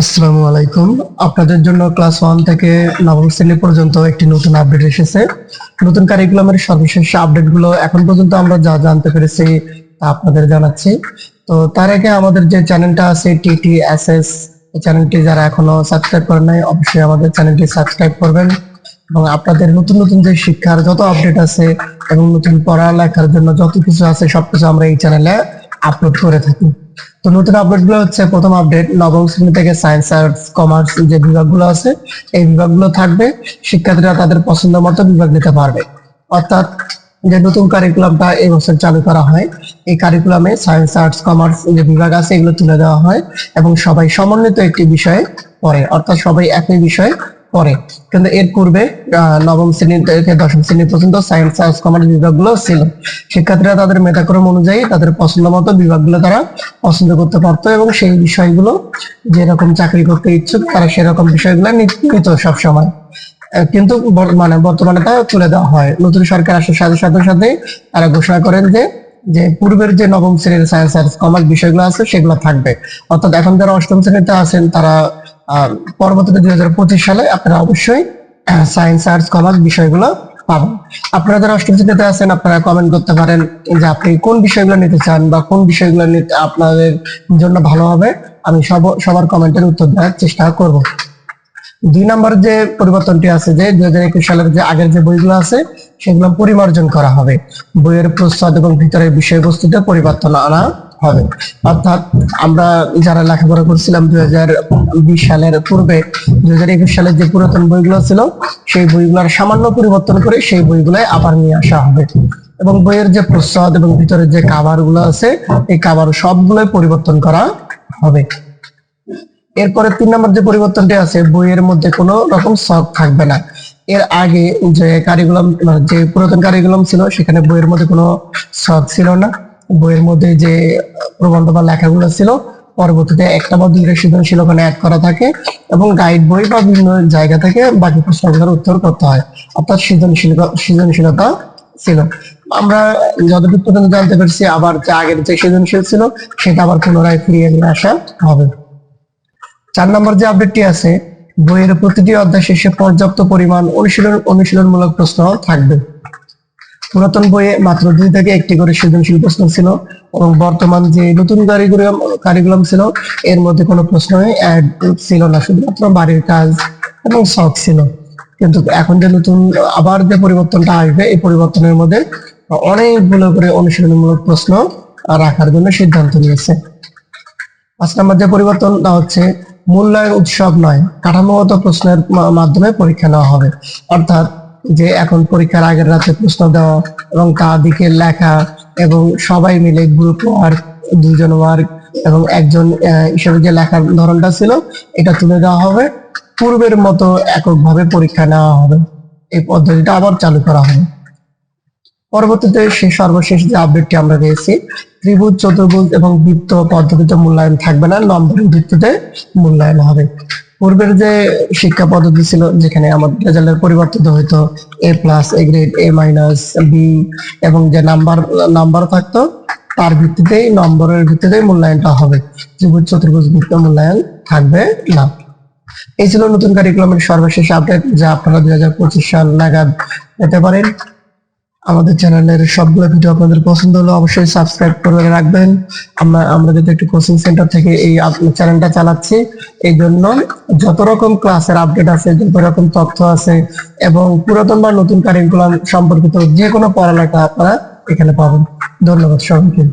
আসসালামু আলাইকুম। আপনাদের জন্য ক্লাস ওয়ান থেকে নবম শ্রেণি পর্যন্ত একটি নতুন আপডেট এসেছে। নতুন কারিকুলামের সর্বশেষ আপডেটগুলো এখন পর্যন্ত আমরা যা জানতে পেরেছি তা আপনাদের জানাচ্ছি। তো তার আগে আমাদের যে চ্যানেলটা আছে টিটি এস এস এই চ্যানেলটি যারা এখনও সাবস্ক্রাইব করেন নাই, অবশ্যই আমাদের চ্যানেলটি সাবস্ক্রাইব করবেন এবং আপনাদের নতুন নতুন যে শিক্ষার যত আপডেট আছে এবং নতুন পড়ালেখার জন্য যত কিছু আছে সবকিছু আমরা এই চ্যানেলে আপলোড করে থাকি। তো নতুন আপডেটগুলো হচ্ছে প্রথম আপডেট নবম শ্রেণি থেকে সায়েন্স আর্টস কমার্স যে বিভাগগুলো আছে, এই বিভাগগুলো থাকবে, শিক্ষার্থীরা তাদের পছন্দ মতো বিভাগ নিতে পারবে। অর্থাৎ যে নতুন কারিকুলামটা এই বছর চালু করা হয়, এই কারিকুলামে সায়েন্স আর্টস কমার্স যে বিভাগ আছে, এগুলো তুলে দেওয়া হয় এবং সবাই সমন্বিত একটি বিষয়ে পড়ে। অর্থাৎ সবাই একই বিষয়ে পড়ে কিন্তু এর পূর্বে নবম শ্রেণি থেকে দশম শ্রেণি পর্যন্ত সায়েন্স আর্টস কমার্স বিভাগগুলো ছিল। শিক্ষার্থীরা তাদের মেধাক্রম অনুযায়ী তাদের পছন্দ মতো বিভাগগুলো তারা পছন্দ করতে পারতো এবং সেই বিষয়গুলো যেরকম চাকরি করতে ইচ্ছুক তারা সেরকম বিষয়গুলো নিত সবসময়। আহ, কিন্তু মানে বর্তমানে তা তুলে দেওয়া হয়। নতুন সরকার আসার সাথে সাথে সাথে তারা ঘোষণা করেন যে যে পূর্বের যে নবম শ্রেণির সায়েন্স আর্টস কমার্স বিষয়গুলো আছে সেগুলো থাকবে। অর্থাৎ এখন যারা অষ্টম শ্রেণীতে আছেন তারা পরবর্তীতে দুই হাজার পঁচিশ সালে আপনারা অবশ্যই সায়েন্স আর্টস কমার্স বিষয়গুলো পাবেন। আপনারা যারা আছেন, আপনারা কমেন্ট করতে পারেন যে আপনি কোন বিষয়গুলো নিতে চান বা কোন বিষয়গুলো নিতে আপনাদের জন্য ভালো হবে। আমি সব, সবার কমেন্টের উত্তর দেওয়ার চেষ্টা করব। দুই নম্বর যে পরিবর্তনটি আছে যে, দুই হাজার একুশ সালের যে আগের যে বইগুলো আছে, সেগুলো পরিমার্জন করা হবে। বইয়ের প্রস্তাব এবং ভিতরের বিষয়বস্তুতে পরিবর্তন আনা। হবে অর্থাৎ আমরা যারা লেখাপড়া করছিলাম দুই হাজার বিশ সালের পূর্বে দুই হাজার একুশ সালের যে পুরাতন বইগুলো ছিল, সেই বইগুলোর সামান্য পরিবর্তন করে সেই বইগুলো আবার নিয়ে আসা হবে। এবং বইয়ের যে প্রস্তাব এবং ভিতরের যে কাভারগুলো আছে, এই কাভার সবগুলোই পরিবর্তন করা হবে। এরপরে তিন নম্বর যে পরিবর্তনটি আছে, বইয়ের মধ্যে কোনো রকম শখ থাকবে না। এর আগে যে কারিকুলাম যে পুরাতন কারিকুলাম ছিল, সেখানে বইয়ের মধ্যে কোনো শখ ছিল না। বইয়ের মধ্যে যে প্রবন্ধ বা লেখাগুলো ছিল, পরবর্তীতে একটা বা দুইটা সৃজনশীল ওখানে অ্যাড করা থাকে এবং গাইড বই বা বিভিন্ন জায়গা থেকে বাকি প্রশ্নগুলোর উত্তর করতে হয়। অর্থাৎ সৃজনশীলতা সৃজনশীলতা ছিল। আমরা যতটুকু পর্যন্ত জানতে পারছি, আবার যে আগের যে সৃজনশীল ছিল, সেটা আবার পুনরায় ফিরিয়ে নিয়ে আসা হবে। চার নম্বর যে আপডেটটি আছে, বইয়ের প্রতিটি অধ্যায় শেষে পর্যাপ্ত পরিমাণ অনুশীলন অনুশীলনমূলক প্রশ্ন থাকবে। পুরাতন বইয়ে মাত্র দুই থেকে একটি করে সৃজনশীল প্রশ্ন ছিল এবং বর্তমান যে নতুন কারিকুলাম ছিল, এর মধ্যে কোনো প্রশ্নই অ্যাড ছিল না, শুধুমাত্র বাড়ির কাজ এবং শখ ছিল। কিন্তু এখন যে নতুন, আবার যে পরিবর্তনটা আসবে, এই পরিবর্তনের মধ্যে অনেকগুলো করে অনুশীলনমূলক প্রশ্ন রাখার জন্য সিদ্ধান্ত নিয়েছে। পাঁচ নম্বর যে পরিবর্তনটা হচ্ছে, মূল্যায়ন উৎসব নয়, কাঠামোগত প্রশ্নের মাধ্যমে পরীক্ষা নেওয়া হবে। অর্থাৎ যে এখন পরীক্ষার আগের রাতে প্রশ্ন দেওয়া এবং তা দিকে লেখা এবং সবাই মিলে গ্রুপ ওয়ার্ক দুজন ওয়ার্ক এবং একজন হিসেবে যে লেখার ধরনটা ছিল, এটা তুলে দেওয়া হবে। পূর্বের মতো এককভাবে পরীক্ষা নেওয়া হবে। এই পদ্ধতিটা আবার চালু করা হবে। পরবর্তীতে সে সর্বশেষ যে আপডেটটি আমরা পেয়েছি, ত্রিভুজ, চতুর্ভুজ এবং বৃত্ত পদ্ধতিতে মূল্যায়ন থাকবে না, নম্বরের ভিত্তিতে মূল্যায়ন হবে। পূর্বের যে শিক্ষা পদ্ধতি ছিল, যেখানে আমাদের রেজাল্টের পরিবর্তিত হইতো A plus A grade A minus B এবং যে নাম্বার নাম্বার থাকতো, তার ভিত্তিতেই, নম্বরের ভিত্তিতেই মূল্যায়নটা হবে। ত্রিভুজ, চতুর্ভুজ, বৃত্ত মূল্যায়ন থাকবে না। এই ছিল নতুন কারিকুলামের সর্বশেষ আপডেট যা আপনারা দুই হাজার পঁচিশ সাল নাগাদ পেতে পারেন। আমাদের চ্যানেলের সবগুলো ভিডিও আপনাদের পছন্দ হলো অবশ্যই সাবস্ক্রাইব করে রাখবেন। আমরা আমরা যেহেতু একটি কোচিং সেন্টার থেকে এই চ্যানেলটা চালাচ্ছি এই জন্য যত রকম ক্লাসের আপডেট আছে, যত রকম তথ্য আছে, এবং পুরাতন বা নতুন কারিকুলাম সম্পর্কিত যে কোনো পড়ালেখা আপনারা এখানে পাবেন। ধন্যবাদ সবাইকে।